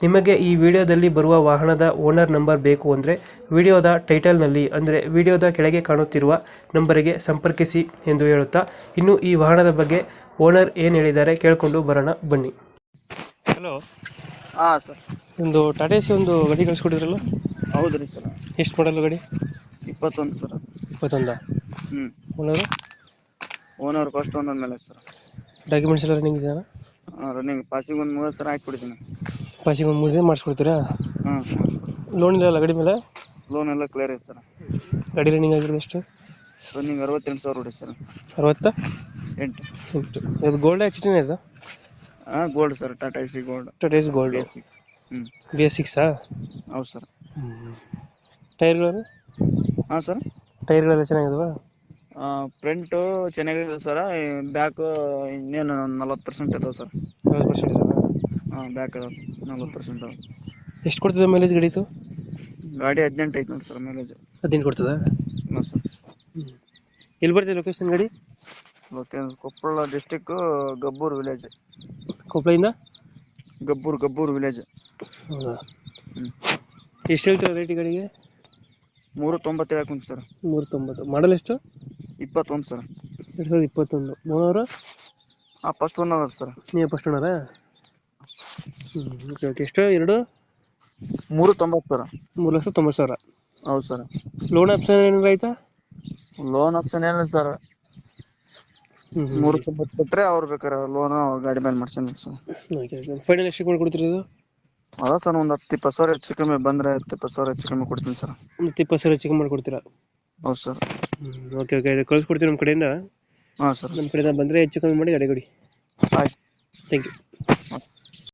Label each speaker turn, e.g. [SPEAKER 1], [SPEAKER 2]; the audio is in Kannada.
[SPEAKER 1] ನಿಮಗೆ ಈ ವಿಡಿಯೋದಲ್ಲಿ ಬರುವ ವಾಹನದ ಓನರ್ ನಂಬರ್ ಬೇಕು ಅಂದರೆ ವಿಡಿಯೋದ ಟೈಟಲ್ನಲ್ಲಿ ಅಂದರೆ ವಿಡಿಯೋದ ಕೆಳಗೆ ಕಾಣುತ್ತಿರುವ ನಂಬರಿಗೆ ಸಂಪರ್ಕಿಸಿ ಎಂದು ಹೇಳುತ್ತಾ ಇನ್ನು ಈ ವಾಹನದ ಬಗ್ಗೆ ಓನರ್ ಏನು ಹೇಳಿದ್ದಾರೆ ಕೇಳಿಕೊಂಡು ಬರೋಣ ಬನ್ನಿ. ಹಲೋ.
[SPEAKER 2] ಹಾಂ ಸರ್.
[SPEAKER 1] ಒಂದು ಟಾಟಾ ಸಿ ಒಂದು ಗಾಡಿ ಕಳಿಸ್ಕೊಡಿದ್ರಲ್ಲ?
[SPEAKER 2] ಹೌದು ರೀ ಸರ್.
[SPEAKER 1] ಎಷ್ಟು ಮಾಡಲ್ಲ ಗಾಡಿ?
[SPEAKER 2] ಇಪ್ಪತ್ತೊಂದು ಸರ್.
[SPEAKER 1] ಇಪ್ಪತ್ತೊಂದ?
[SPEAKER 2] ಹ್ಞೂ
[SPEAKER 1] ಓನರು?
[SPEAKER 2] ಓನರ್ ಫಸ್ಟ್ ಓನರ್ ಮೇಲೆ ಸರ್.
[SPEAKER 1] ಡಾಕ್ಯುಮೆಂಟ್ಸ್ ಎಲ್ಲ ರನ್ನಿಂಗ್ ಇದೆಯಾ
[SPEAKER 2] ರನ್ನಿಂಗ್ ಪಾಸಿಗೆ ಒಂದು ಮೂವತ್ತು ಸರ್ ಹಾಕ್ಬಿಡ್ತೀನಿ
[SPEAKER 1] ಪಾಸಿಗೆ ಒಂದು ಮುಗಿಸಿ ಮಾಡಿಸ್ಕೊಡ್ತೀರಾ?
[SPEAKER 2] ಹಾಂ
[SPEAKER 1] ಲೋನ್ ಇಲ್ಲ ಗಾಡಿ ಮೇಲೆ?
[SPEAKER 2] ಲೋನ್ ಎಲ್ಲ ಕ್ಲಿಯರ್ ಐತೆ ಸರ್.
[SPEAKER 1] ಗಾಡಿ ರನ್ನಿಂಗ್ ಆಗಿರೋದು ಎಷ್ಟು?
[SPEAKER 2] ರನ್ನಿಂಗ್ ಅರವತ್ತೆಂಟು ಸಾವಿರ ಹೊಡಿ ಸರ್.
[SPEAKER 1] ಅರವತ್ತ?
[SPEAKER 2] ಎಂಟು.
[SPEAKER 1] ಎಂಟು. ಇದು ಗೋಲ್ಡ್ ಆಕ್ಸಿಡೆಂಟ್ ಇದು
[SPEAKER 2] ಹಾಂ gold sir Tata AC gold
[SPEAKER 1] Tata gold
[SPEAKER 2] S ಹ್ಞೂ
[SPEAKER 1] ಬಿ ಎಸ್ ಸಿಕ್ಸಾ
[SPEAKER 2] ಹೌದು ಸರ್.
[SPEAKER 1] ಟೈರ್ಗಳು
[SPEAKER 2] ಹಾಂ ಸರ್.
[SPEAKER 1] ಟೈರ್ಗಳೆಲ್ಲ ಚೆನ್ನಾಗಿದಾವ?
[SPEAKER 2] ಫ್ರಂಟು ಚೆನ್ನಾಗಿದೆ ಸರ್. ಬ್ಯಾಕು ಇನ್ನೇನು ಒಂದು ನಲ್ವತ್ತು ಪರ್ಸೆಂಟ್ ಇದಾವೆ ಸರ್.
[SPEAKER 1] ನಲ್ವತ್ತು ಪರ್ಸೆಂಟ್ ಇದಾವ?
[SPEAKER 2] ಹಾಂ ಬ್ಯಾಕ್ ಅದಾವೆ ನಲ್ವತ್ತು ಪರ್ಸೆಂಟ್ ಅದಾವೆ
[SPEAKER 1] ಎಷ್ಟು ಕೊಡ್ತದೆ ಮೈಲೇಜ್ ಗಾಡಿ ಇದು
[SPEAKER 2] ಗಾಡಿ ಹದಿನೆಂಟು ಐತೆ ನೋಡಿ ಸರ್ ಮೈಲೇಜ್
[SPEAKER 1] ಹದಿನೆಂಟು ಕೊಡ್ತದೆ?
[SPEAKER 2] ಹಾಂ ಸರ್
[SPEAKER 1] ಎಲ್ಲಿ ಬರ್ತದೆ ಲೊಕೇಶನ್ ಗಾಡಿ?
[SPEAKER 2] Okay Koppal district Gabbur village
[SPEAKER 1] ಕೊಪ್ಪಳಿಂದ
[SPEAKER 2] Gabbur Gabbur village
[SPEAKER 1] ಹೌದಾ?
[SPEAKER 2] ಹ್ಞೂ
[SPEAKER 1] ಎಷ್ಟು ಹೇಳ್ತಾರೆ ರೇಟ್ ಗಾಡಿಗೆ?
[SPEAKER 2] ಮೂರು ತೊಂಬತ್ತೇಳು ಹಾಕೊಂಡ್ ಸರ್
[SPEAKER 1] ಮೂರು ತೊಂಬತ್ತು ಮಾಡಲ್ ಎಷ್ಟು?
[SPEAKER 2] ಇಪ್ಪತ್ತೊಂದು ಸರ್
[SPEAKER 1] ಎರಡು ಸಾವಿರದ ಇಪ್ಪತ್ತೊಂದು. ಮೂರು
[SPEAKER 2] ಹಾಂ ಫಸ್ಟ್ ಒನ್ ಅದ ಸರ್
[SPEAKER 1] ನೀವು ಫಸ್ಟ್ ಒನ್ ಓಕೆ ಓಕೆ ಎಷ್ಟು ಎರಡು?
[SPEAKER 2] ಮೂರು ತೊಂಬತ್ತು ಸರ್
[SPEAKER 1] ಮೂರು ಲಕ್ಷ ತೊಂಬತ್ತು ಸಾವಿರ.
[SPEAKER 2] ಹೌದು ಸರ್.
[SPEAKER 1] ಲೋನ್ ಆಪ್ಷನ್ ಏನಾರ ಆಯ್ತಾ?
[SPEAKER 2] ಲೋನ್ ಆಪ್ಷನ್ ಏನಿಲ್ಲ ಸರ್. ಮೂರು ತೊಂಬತ್ತು ಕೊಟ್ಟರೆ ಅವ್ರು ಬೇಕಾರೆ ಲೋನ್ ಗಾಡಿ ಮೇಲೆ ಮಾಡ್ಸೋಣ ಸರ್.
[SPEAKER 1] ಓಕೆ ಓಕೆ ಫೈನಲ್ ಎಷ್ಟು ಕೊಡ್ಕೊಡ್ತೀರಿ ಇದು
[SPEAKER 2] ಅದ ಸರ್ ಒಂದು ಹತ್ತು ಇಪ್ಪತ್ತು ಸಾವಿರ ಹೆಚ್ಚು ಕಮ್ಮಿ ಬಂದರೆ ಹತ್ತು ಇಪ್ಪತ್ತು ಸಾವಿರ ಹೆಚ್ಚು ಕಮ್ಮಿ ಕೊಡ್ತೀನಿ ಸರ್.
[SPEAKER 1] ಒಂದು ಇಪ್ಪತ್ತು ಸಾವಿರ ಚಿಕನ್ ಮಾಡ್ಕೊಡ್ತೀರಾ?
[SPEAKER 2] ಹೌದು ಸರ್.
[SPEAKER 1] ಓಕೆ ಓಕೆ ಇದು ಕಳ್ಸ್ಕೊಡ್ತೀವಿ ನಮ್ಮ ಕಡೆಯಿಂದ.
[SPEAKER 2] ಹಾಂ ಸರ್.
[SPEAKER 1] ನಮ್ಮ ಕಡೆಯಿಂದ ಬಂದರೆ ಹೆಚ್ಚು ಕಮ್ಮಿ ಮಾಡಿ ಗಾಡಿ ಕೊಡಿ.
[SPEAKER 2] ಆಯ್ತು.
[SPEAKER 1] Thank you